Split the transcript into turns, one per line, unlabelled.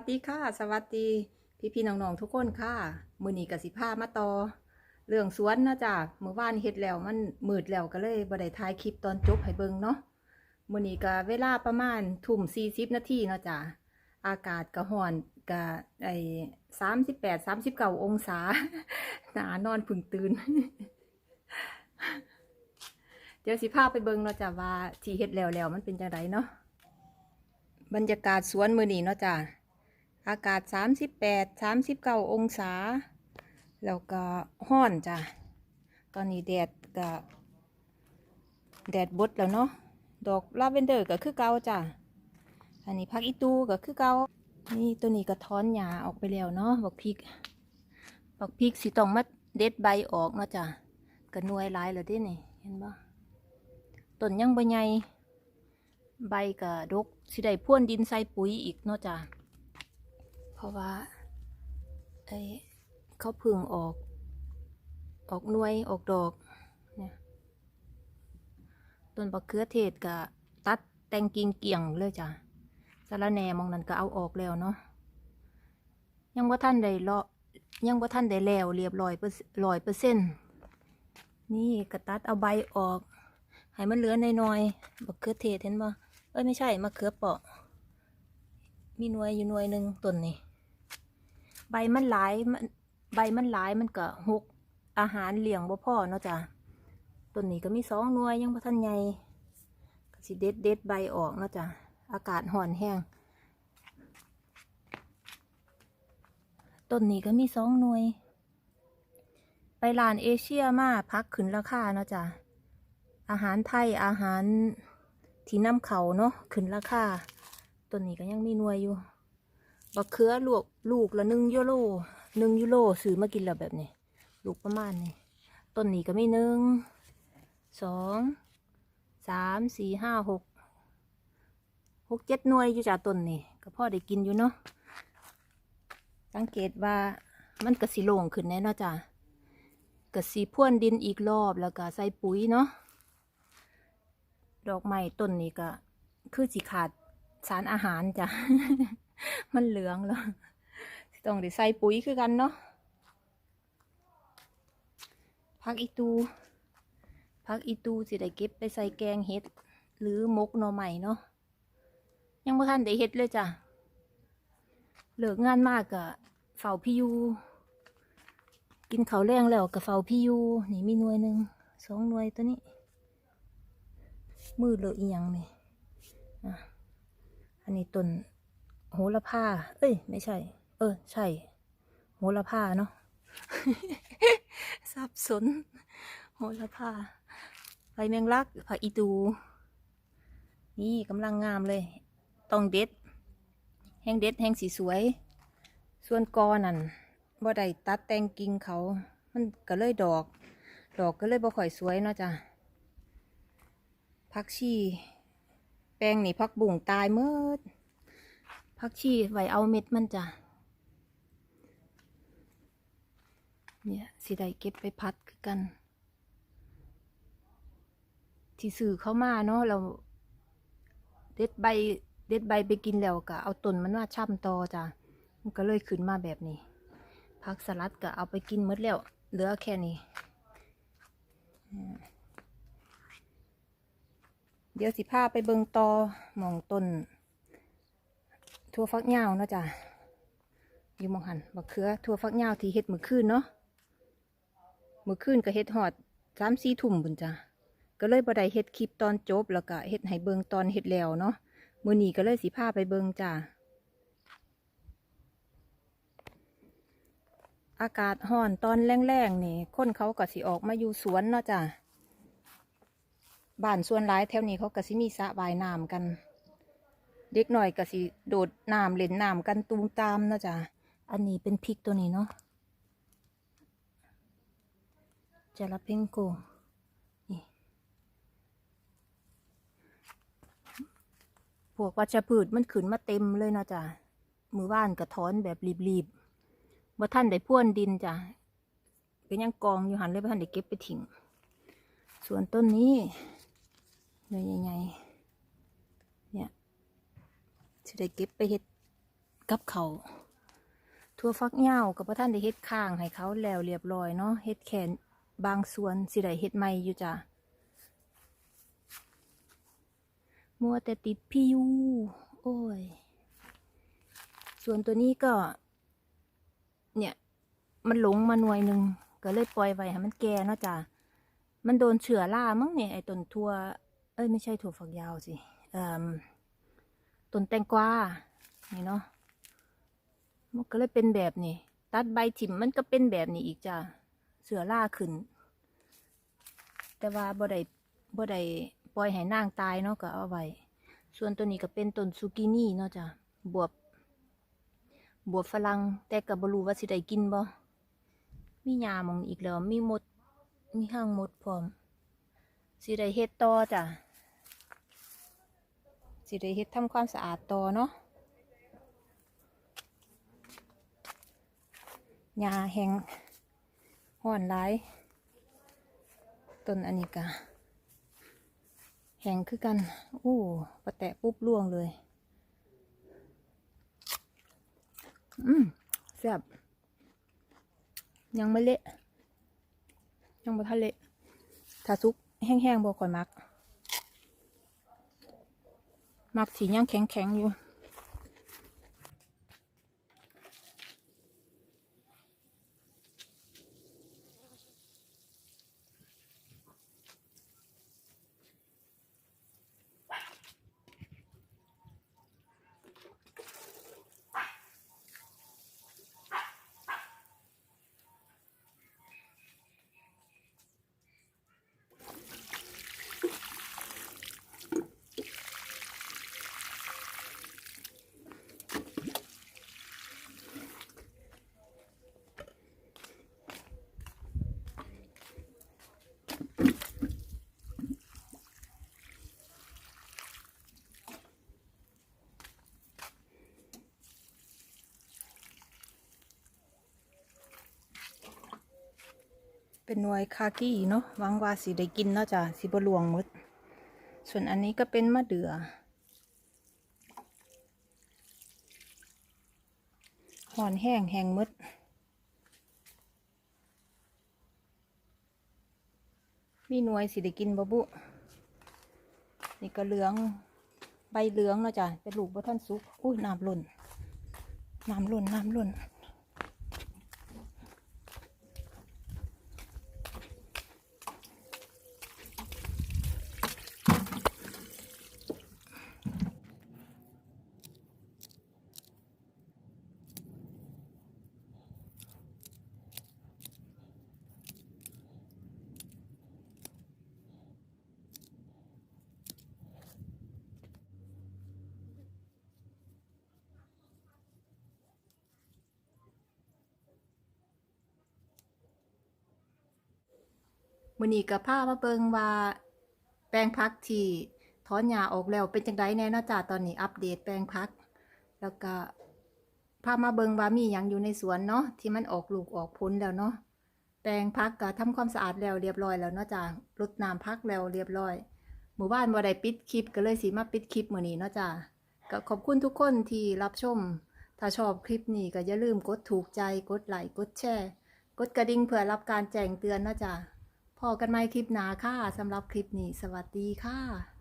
วัสดีค่ะ สวัสดีพี่พี่ๆน้องๆทุกคนค่ะ มือนีกับสิพามาต่อเรื่องสวนนะจ้ะเมื่อวานเฮ็ดแล้วมันมืดแล้วก็เลยบ่ได้ถ่ายคลิปตอนจบให้เบิ่งเนาะมือนี้ก็เวลาประมาณทุ่ม40นาทีเนาะจ้ะอากาศก็ร้อนก็ไอ้38 39 องศาหนานอนผึ่งตื่น เดี๋ยวสิพาไปเบิ่งเนาะจ้ะว่าที่เฮ็ดแล้วแล้วมันเป็นจังไดเนาะบรรยากาศสวนมื้อนี้เนาะจ้ะ อากาศ 38 39 องศา แล้วก็ห้อนจ้ะ ตอนนี้แดดก็แดดบดแล้วเนาะ ดอกลาเวนเดอร์ก็คือเก่าจ้ะ อันนี้พักอีตูก็คือเก่านี่ตัวนี้ก็ถอนหญ้าออกไปแล้วเนาะบักพริกบักพริกสิต้องมาเด็ดใบออกเนาะจ้ะก็นวยลายแล้วด้นี่เห็นบ่ต้นยังบ่ใหญ่ใบก็ดกสิได้พ่วนดินใส่ปุ๋ยอีกเนาะจ้ะ เพราะว่าไอ้เขาพึ่งออก ออกหน่วยออกดอกเนี่ยต้นบักเขือเทศก็ตัดแตงกิ่งเกี่ยงเลยจ้ะสารแนมองนั้นก็เอาออกแล้วเนาะยังว่าท่านได้เลาะยังว่าท่านได้แล้วเรียบร้อยเปอร์ร้อยเปอร์เซ็นต์นี่ก็ตัดเอาใบออกให้มันเหลือน้อยๆบักเขือเทศเห็นบ่เอ้ยไม่ใช่มะเขือเปาะ มีหน่วยอยู่หน่วยหนึ่งต้นนี่ ใบมันหลายมันใบมันหลายมันก็หกอาหารเลี้ยงบ่พ่อเนาะจ้ะต้นนี้ก็มีสองหน่วยยังบ่ทันใหญ่ก็สิเด็ดเด็ดใบออกเนาะจ้ะอากาศห่อนแห้งต้นนี้ก็มีสองหน่วย ไปร้านเอเชียมาพักขึ้นราคาเนาะจ้ะอาหารไทยอาหารที่น้ำเขาเนาะขึ้นราคาต้นนี้ก็ยังมีหน่วยอยู่ บักเขือลูกลูกละหนึ่งยูโรหนึ่งยูโรซื้อมากินแล้วแบบนี้ ลูกประมาณนี้ ต้นนี้ก็มีหนึ่งสองสามสี่ห้าหกหกเจ็ดหน่วยอยู่จากต้นนี้ก็พ่อได้กินอยู่เนาะสังเกตว่ามันกระสีโล่งขึ้นแน่นาจ้ะกระสีพ่วนดินอีกรอบแล้วก็ใส่ปุ๋ยเนาะดอกไม้ต้นนี้ก็คือสีขาดสารอาหารจ้ะ มันเหลืองแล้วต้องได้ใส่ปุ๋ยคือกันเนาะพักอีตูพักอีตูสิได้เก็บไปใส่แกงเห็ด หรือมกหน่อใหม่เนาะยังไม่ทันได้เห็ดเลยจ้ะเหลิกงานมากกะเฝ้าพี่ยูกินเขาวแรงแล้วกับเฝ้าพี่ยูนี่มีหน่วยหนึ่งสองหน่วยตัวนี้ มือเหลืออีหยังนี่อะอันนี้ต้น โหระพา เอ้ย ไม่ใช่ เออ ใช่ โหระพาเนาะสับสน โหระพาใบแมงลักผักอีตู นี่กำลังงามเลย ต้องเด็ด แห้งเด็ด แห้งสีสวย ส่วนกอนั่นบ่ได้ตัดแต่งกิ่งเขา มันก็เลยดอก ดอกก็เลยบ่ค่อยสวยเนาะจ้ะผักชี แปลงนี่พักบุ่งตายเมื่อ พักชีไว้เอาเม็ดมันจ้ะเนี่ยสิได้เก็บไปพัดกัน ที่สื่อเข้ามาเนาะเราเด็ดใบเด็ดใบไปกินแล้วก็เอาต้นมันว่าช่ำตอจ้ะมันก็เลยขึ้นมาแบบนี้พักสลัดก็เอาไปกินมดแล้ว เหลือแค่นี้เดี๋ยวสิพาไปเบิงตอหมองต้น ทั่วฟักยาวเนาะจ้ะอยู่มองหันบักเขือทั่วฟักยาวที่เฮ็ดมือคืนเนาะมือคืนก็เฮ็ดหอดสามสี่ทุ่มบุญจ้ะก็เลยบ่ได้เฮ็ดคลิปตอนจบแล้วก็เฮ็ดให้เบิงตอนเฮ็ดแล้วเนาะมื้อนี้ก็เลยสิพาไปเบิงจ้ะอากาศร้อนตอนแรงๆนี่คนเขาก็สิออกมาอยู่สวนเนาะจ้ะบ้านส่วนร้ายแถวนี้เขาก็สิมีสระว่ายน้ำกัน เด็กหน่อยก็สิโดดน้ำเล่นน้ำกันตูมตามนะจ้ะอันนี้เป็นพริกตัวนี้เนาะจาลาเพนโกนี่พวกวัชพืชมันขึ้นมาเต็มเลยนะจ้ะมือว่านกระท้อนแบบรีบๆว่าท่านได้พ่วนดินจ้ะก็ยังกองอยู่หันเลยว่าท่านได้เก็บไปทิ้งส่วนต้นนี้เนี่ยยังไง เนี่ยจะได้เก็บไปเห็ดกับเขาทั่วฟักเหย้ากับพ่ท่านได้เฮ็ดข้างให้เขาแล้วเรียบร้อยเนาะเฮ็ดแค่บางส่วนสิได้เฮ็ดใหม่อยู่จ้ะมัวแต่ติดพี่ยูโอ้ย ส่วนตัวนี้ก็ เนี่ย มันหลงมาหน่วยหนึ่งก็เลยปล่อยไว้ให้มันแก่เนาะจ้ะมันโดนเชื้อรามั้งเนี่ยไอ้ต้นทั่ว เอ้ยไม่ใช่ถั่วฝักยาวสิเอ่ม ต้นแตงกวานี่เนาะมันก็เลยเป็นแบบนี้ ตัดใบถิ่มมันก็เป็นแบบนี้อีกจ้ะเสือล่าขึ้น แต่ว่าบ่ได้บ่ได้ปล่อยให้นางตายเนาะก็เอาไว้ส่วนตัวนี้ก็เป็นต้นซูกินี่เนาะจ้ะบวบบวบฝรั่งแต่ก็บ่รู้ว่าสิได้กินบ่มีหญ้ามองอีกแล้ว มีมด มีห้างมดพร้อมสิได้เฮ็ดต่อจ้ะ สิได้เฮ็ดทำความสะอาดต่อเนาะหญ้าแห้งห่อนหลายต้นอันนี้กะแห้งคือกัน อู้ปะแตะปุ๊บล่วงเลย อืมแซ่บยังไม่เละ ยังบ่ทันเละถ้าซุกแห้งๆบ่ค่อยมัก มักสียังแข็งแข็งอยู่ เป็นหน่วยคากี้เนาะหวังว่าสิได้กินเนาะจ้ะสิบ่ลวงมด ส่วนอันนี้ก็เป็นมะเดื่อห่อนแห้งแห้งมดมีหน่วยสิได้กินบ่บุ นี่ก็เหลือง ใบเหลืองเนาะจ้ะ เป็นลูกบ่ท่านสุก อุ้ยน้ำหล่น น้ำหล่น น้ำหล่น มื้อนี้ก็พามาเบิงว่าแปลงพักที่ถอนหญ้าออกแล้วเป็นจังไดแน่นาะจ้าตอนนี้อัปเดตแปลงพัก แล้วก็พามาเบิงว่ามีหยังอยู่ในสวนเนาะที่มันออกลูกออกผลแล้วเนาะแปลงพักก็ทำความสะอาดแล้วเรียบร้อยแล้วเนาะจ้ารดน้ำพักแล้วเรียบร้อย หมู่บ้านบ่ได้ปิดคลิปก็เลยสิมาปิดคลิปมื้อนี้เนาะจ้าก็ขอบคุณทุกคนที่รับชม ถ้าชอบคลิปนี้ก็อย่าลืมกดถูกใจกดไลค์กดแชร์ กดกระดิ่งเพื่อรับการแจ้งเตือนนะจ้า พอกันไหมคลิปหนาค่ะสำหรับคลิปนี้ สวัสดีค่ะ